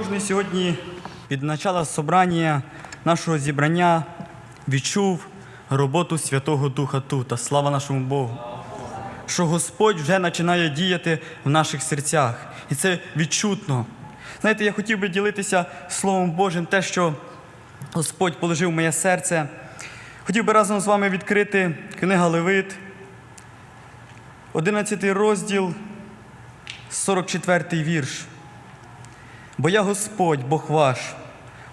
Кожний сьогодні від начала собрання нашого зібрання відчув роботу Святого Духа тут. Слава нашому Богу. Що Господь вже починає діяти в наших серцях. І це відчутно. Знаєте, я хотів би ділитися Словом Божим, те, що Господь положив в моє серце. Хотів би разом з вами відкрити книга Левит, 11 розділ, 44 вірш. Бо я Господь, Бог ваш,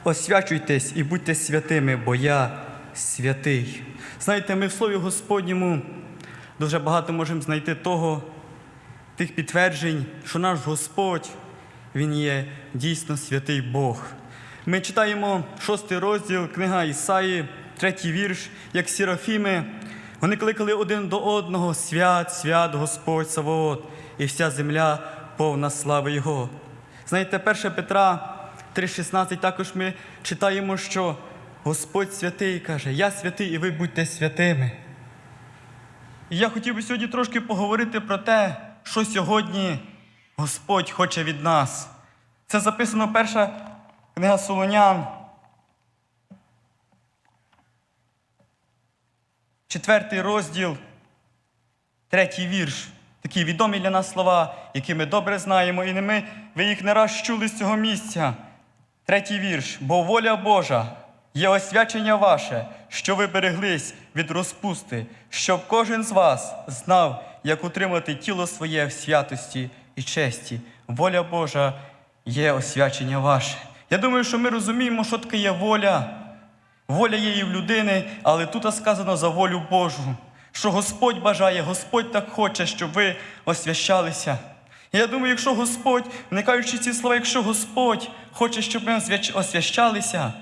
освячуйтесь і будьте святими, бо я святий. Знаєте, ми в Слові Господньому дуже багато можемо знайти того, тих підтверджень, що наш Господь, Він є дійсно святий Бог. Ми читаємо шостий розділ, книга Ісаї, третій вірш, як Серафіми. Вони кликали один до одного свят, свят, Господь Савоот, і вся земля повна слави Його. Знаєте, 1 Петра 3,16 також ми читаємо, що Господь святий каже, я святий, і ви будьте святими. І я хотів би сьогодні трошки поговорити про те, що сьогодні Господь хоче від нас. Це записано перша книга Солонян. Четвертий розділ, третій вірш. Такі відомі для нас слова, які ми добре знаємо, і не ми, ви їх не раз чули з цього місця. Третій вірш. Бо воля Божа є освячення ваше, що ви береглись від розпусти, щоб кожен з вас знав, як утримати тіло своє в святості і честі. Воля Божа є освячення ваше. Я думаю, що ми розуміємо, що таке є воля. Воля є і в людини, але тут сказано за волю Божу, що Господь бажає, Господь так хоче, щоб ви освящалися. Я думаю, якщо Господь, вникаючи ці слова, якщо Господь хоче, щоб ми освящалися,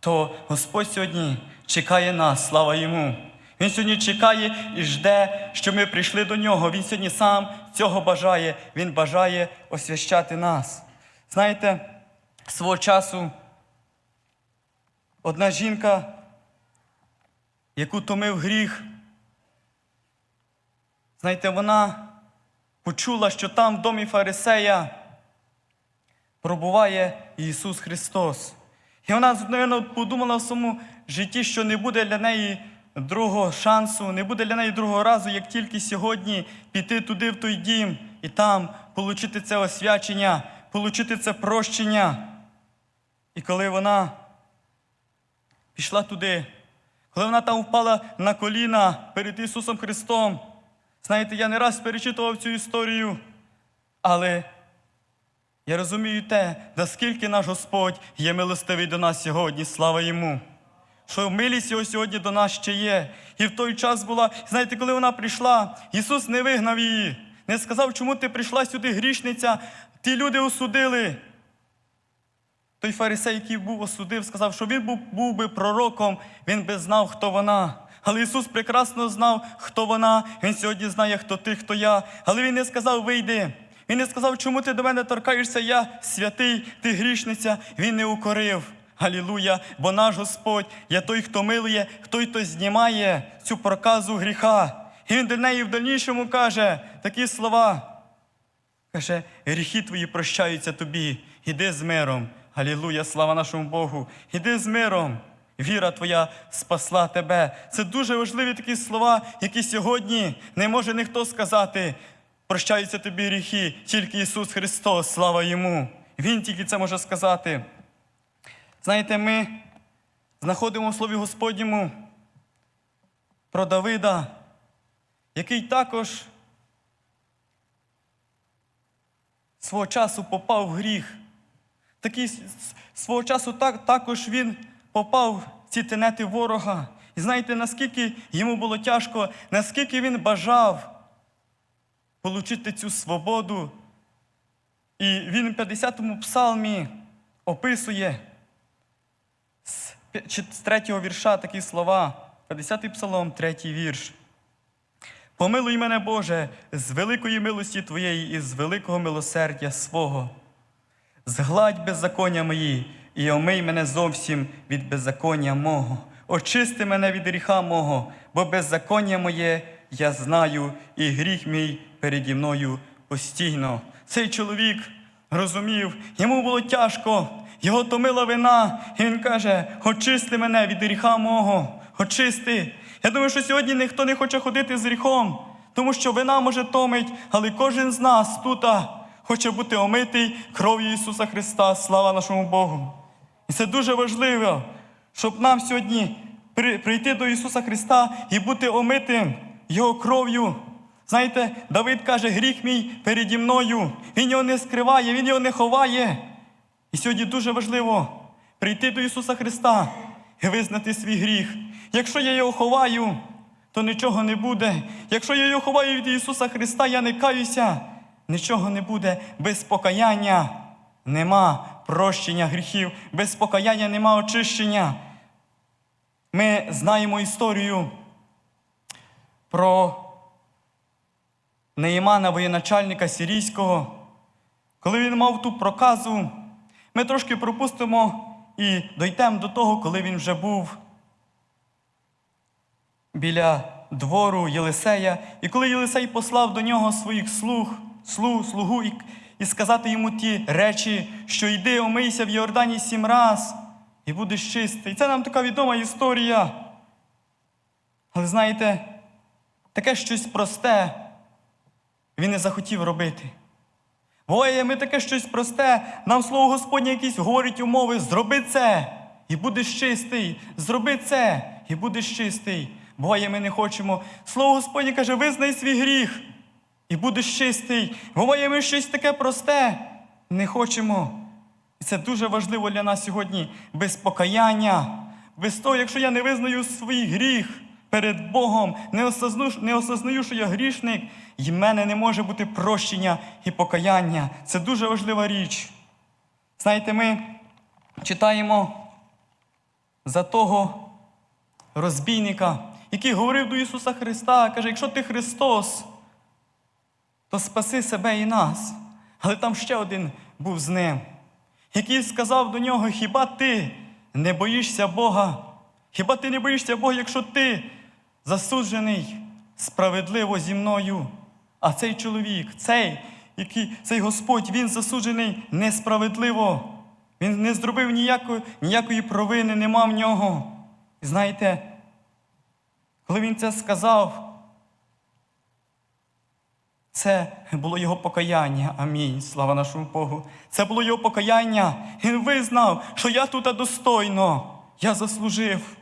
то Господь сьогодні чекає нас, слава йому. Він сьогодні чекає і жде, що ми прийшли до нього. Він сьогодні сам цього бажає. Він бажає освящати нас. Знаєте, свого часу одна жінка, яку томив гріх, знаєте, вона почула, що там в домі Фарисея пробуває Ісус Христос. І вона, мабуть, подумала в своєму житті, що не буде для неї другого шансу, не буде для неї другого разу, як тільки сьогодні піти туди, в той дім, і там отримати це освячення, отримати це прощення. І коли вона пішла туди, коли вона там впала на коліна перед Ісусом Христом, знаєте, я не раз перечитував цю історію, але я розумію те, наскільки наш Господь є милостивий до нас сьогодні, слава йому. Що милість його сьогодні до нас ще є. І в той час була, знаєте, коли вона прийшла, Ісус не вигнав її, не сказав, чому ти прийшла сюди грішниця, ті люди осудили. Той фарисей, який був осудив, сказав, що він був, був би пророком, він би знав, хто вона. Але Ісус прекрасно знав, хто вона. Він сьогодні знає, хто ти, хто я. Але Він не сказав, вийди. Він не сказав, чому ти до мене торкаєшся, я святий, ти грішниця. Він не укорив. Алілуя! Бо наш Господь є той, хто милує, той, хто знімає цю проказу гріха. І він до неї в дальнішому каже такі слова. Каже, гріхи твої прощаються тобі. Іди з миром. Алілуя, слава нашому Богу. Іди з миром. Віра твоя спасла тебе. Це дуже важливі такі слова, які сьогодні не може ніхто сказати. Прощаються тобі гріхи, тільки Ісус Христос, слава Йому. Він тільки це може сказати. Знаєте, ми знаходимо в Слові Господньому про Давида, який також свого часу попав в гріх. Такий свого часу так, також він попав в ці тенети ворога. І знаєте, наскільки йому було тяжко, наскільки він бажав отримати цю свободу. І він в 50-му псалмі описує з п'я- чи- з третього вірша такі слова. 50-й псалом, третій вірш. Помилуй мене, Боже, з великої милості Твоєї і з великого милосердя свого. Згладь беззаконня мої і омий мене зовсім від беззаконня мого. Очисти мене від гріха мого, бо беззаконня моє я знаю, і гріх мій переді мною постійно. Цей чоловік розумів, йому було тяжко, його томила вина, і він каже: очисти мене від гріха мого, очисти. Я думаю, що сьогодні ніхто не хоче ходити з гріхом, тому що вина може томить, але кожен з нас тут хоче бути омитий кров'ю Ісуса Христа. Слава нашому Богу. І це дуже важливо, щоб нам сьогодні прийти до Ісуса Христа і бути омитим Його кров'ю. Знаєте, Давид каже, гріх мій переді мною. Він його не скриває, він його не ховає. І сьогодні дуже важливо прийти до Ісуса Христа і визнати свій гріх. Якщо я його ховаю, то нічого не буде. Якщо я його ховаю від Ісуса Христа, я не каюся, нічого не буде. Без покаяння нема прощення гріхів, без покаяння нема очищення. Ми знаємо історію про Неїмана, воєначальника сирійського. Коли він мав ту проказу, ми трошки пропустимо і дійдемо до того, коли він вже був біля двору Єлисея. І коли Єлисей послав до нього своїх слуг, слуг, слугу і сказати йому ті речі, що йди, омийся в Йордані сім раз і будеш чистий. Це нам така відома історія. Але знаєте, таке щось просте він не захотів робити. Буває, ми таке щось просте, нам слово Господнє якісь говорить умови, зроби це і будеш чистий, зроби це і будеш чистий. Буває, ми не хочемо. Слово Господнє каже, визнай свій гріх і будеш чистий. Ми щось таке просте не хочемо. І це дуже важливо для нас сьогодні. Без покаяння, без того, якщо я не визнаю свій гріх перед Богом, не осознаю, не осознаю, що я грішник, і в мене не може бути прощення і покаяння. Це дуже важлива річ. Знаєте, ми читаємо за того розбійника, який говорив до Ісуса Христа, каже, якщо ти Христос, то спаси себе і нас. Але там ще один був з ним, який сказав до нього: Хіба ти не боїшся Бога? Хіба ти не боїшся Бога, якщо ти засуджений справедливо зі мною? А цей чоловік, цей, який, цей Господь, він засуджений несправедливо. Він не зробив ніякої, ніякої провини, нема в нього. І знаєте, коли він це сказав, це було його покаяння. Амінь. Слава нашому Богу. Це було його покаяння. Він визнав, що я тут достойно, я заслужив.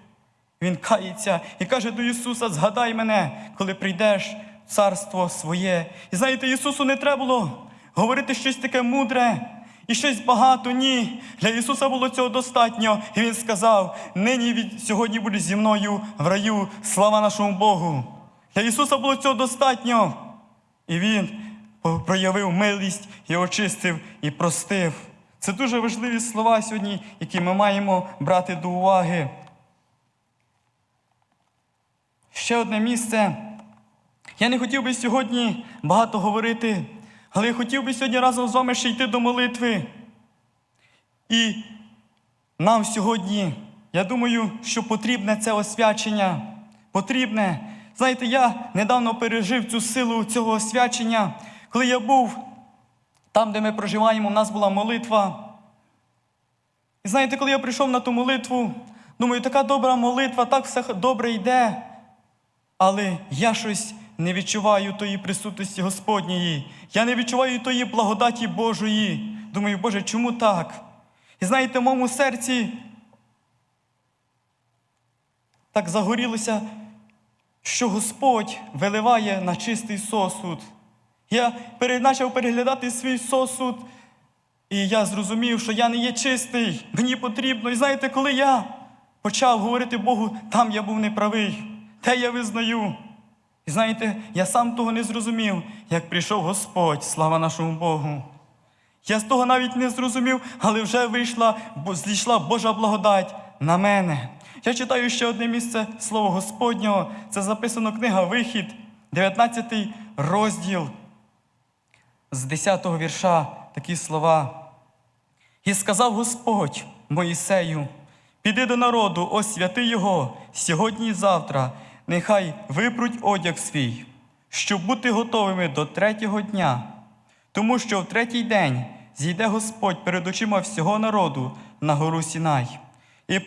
Він кається і каже до Ісуса: згадай мене, коли прийдеш в царство своє. І знаєте, Ісусу не треба було говорити щось таке мудре і щось багато. Ні. Для Ісуса було цього достатньо. І Він сказав: нині від сьогодні будеш зі мною в раю. Слава нашому Богу. Для Ісуса було цього достатньо. І Він проявив милість і очистив і простив. Це дуже важливі слова сьогодні, які ми маємо брати до уваги. Ще одне місце. Я не хотів би сьогодні багато говорити, але я хотів би сьогодні разом з вами ще йти до молитви. І нам сьогодні, я думаю, що потрібне це освячення. Потрібне. Знаєте, я недавно пережив цю силу цього освячення. Коли я був там, де ми проживаємо, у нас була молитва. І знаєте, коли я прийшов на ту молитву, думаю, така добра молитва, так все добре йде. Але я щось не відчуваю тої присутності Господньої. Я не відчуваю тої благодаті Божої. Думаю, Боже, чому так? І знаєте, в моєму серці так загорілося, що Господь виливає на чистий сосуд. Я почав переглядати свій сосуд, і я зрозумів, що я не є чистий, мені потрібно. І знаєте, коли я почав говорити Богу, там я був неправий, те я визнаю. І знаєте, я сам того не зрозумів, як прийшов Господь, слава нашому Богу. Я з того навіть не зрозумів, але вже вийшла, зійшла Божа благодать на мене. Я читаю ще одне місце Слово Господнього. Це записано книга Вихід, 19 розділ з 10 го вірша такі слова. І сказав Господь Моїсею: піди до народу, освяти його сьогодні і завтра, нехай випруть одяг свій, щоб бути готовими до третього дня, тому що в третій день зійде Господь перед очима всього народу на гору Сінай. І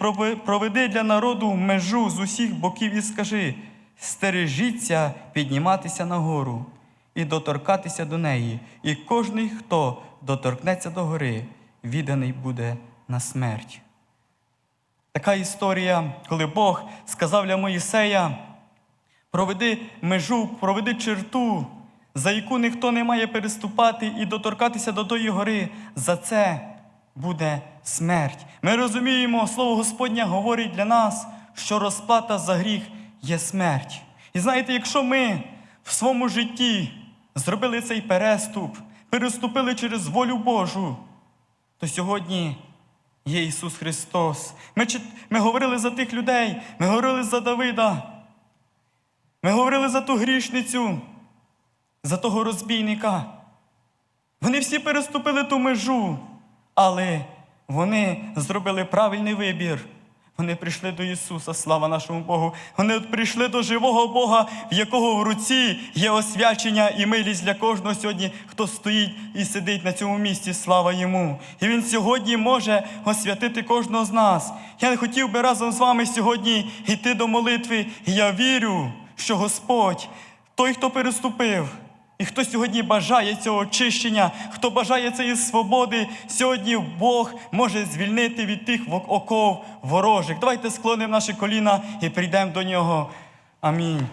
проведи для народу межу з усіх боків і скажи: стережіться підніматися на гору і доторкатися до неї, і кожний, хто доторкнеться до гори, відданий буде на смерть. Така історія, коли Бог сказав для Моїсея, проведи межу, проведи черту, за яку ніхто не має переступати і доторкатися до тої гори. За це буде смерть. Ми розуміємо, слово Господнє говорить для нас, що розплата за гріх є смерть. І знаєте, якщо ми в своєму житті зробили цей переступ, переступили через волю Божу, то сьогодні є Ісус Христос. Ми, ми говорили за тих людей, ми говорили за Давида, ми говорили за ту грішницю, за того розбійника. Вони всі переступили ту межу, але вони зробили правильний вибір. Вони прийшли до Ісуса, слава нашому Богу. Вони прийшли до живого Бога, в якого в руці є освячення і милість для кожного сьогодні, хто стоїть і сидить на цьому місці. Слава йому. І Він сьогодні може освятити кожного з нас. Я не хотів би разом з вами сьогодні йти до молитви. Я вірю, що Господь, той, хто переступив, і хто сьогодні бажає цього очищення, хто бажає цієї свободи, сьогодні Бог може звільнити від тих оков ворожих. Давайте склонимо наші коліна і прийдемо до нього. Амінь.